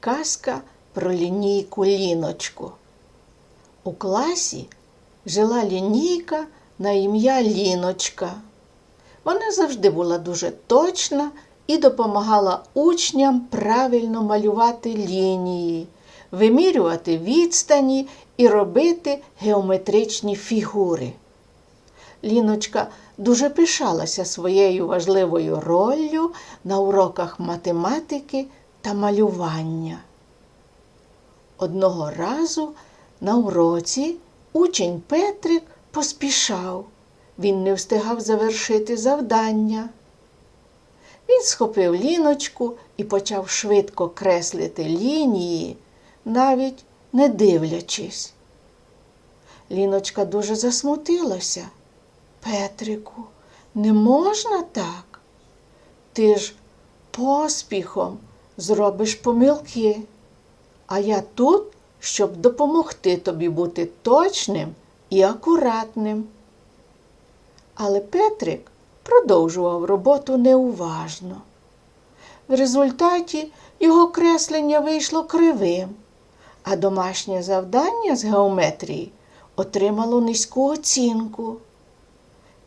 Казка про лінійку Ліночку. У класі жила лінійка на ім'я Ліночка. Вона завжди була дуже точна і допомагала учням правильно малювати лінії, вимірювати відстані і робити геометричні фігури. Ліночка дуже пишалася своєю важливою роллю на уроках математики та малювання. Одного разу на уроці учень Петрик поспішав. Він не встигав завершити завдання. Він схопив ліночку і почав швидко креслити лінії, навіть не дивлячись. Ліночка дуже засмутилася. Петрику, не можна так? Ти ж поспіхом зробиш помилки, а я тут, щоб допомогти тобі бути точним і акуратним. Але Петрик продовжував роботу неуважно. В результаті його креслення вийшло кривим, а домашнє завдання з геометрії отримало низьку оцінку.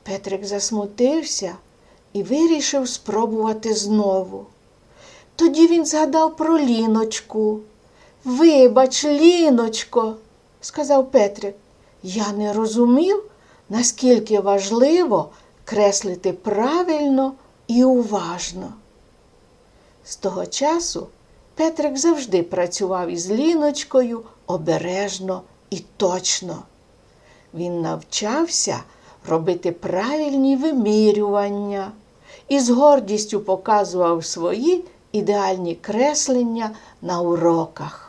Петрик засмутився і вирішив спробувати знову. Тоді він згадав про ліночку. Вибач, ліночко, сказав Петрик, я не розумів, наскільки важливо креслити правильно і уважно. З того часу Петрик завжди працював із ліночкою обережно і точно. Він навчався робити правильні вимірювання і з гордістю показував свої ідеальні креслення на уроках.